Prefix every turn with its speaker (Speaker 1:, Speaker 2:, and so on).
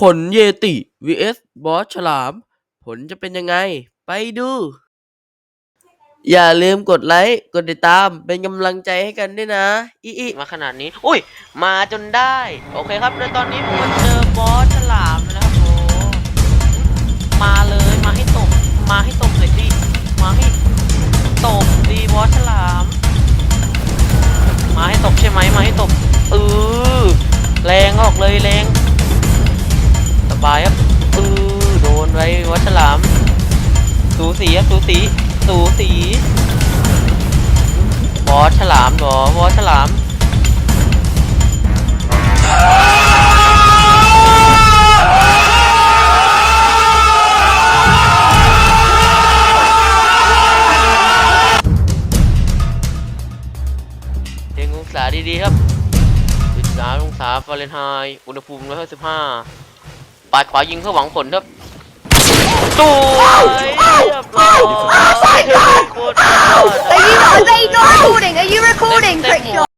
Speaker 1: ผลเยติ vs บอสฉลาม ผลจะเป็นยังไง ไปดู อย่าลืมกดไลค์ กดติดตาม เป็นกำลังใจให้กันด้วยนะอีอี
Speaker 2: มาขนาดนี้ อุ้ย มาจนได้ โอเคครับแล้วตอนนี้ผมมาเจอบอสฉลามแล้วครับโอ้มาเลย มาให้ตบมาให้ตบเลยดิมาให้ตบดีบอสฉลาม มาให้ตบใช่ไหม มาให้ตบเออแรงออกเลยแรง บายครับเออโดนไว้บอสฉลามสูสีครับสูสีสูสีบอสฉลามเหรอบอสฉลามเององศาดีๆครับ13องศาฟาเรนไฮต์อุณหภูมิ155 ปาดขวายิงเพื่อหวังผลครับตู้ย Are you, are you recording? Are you recording? Prick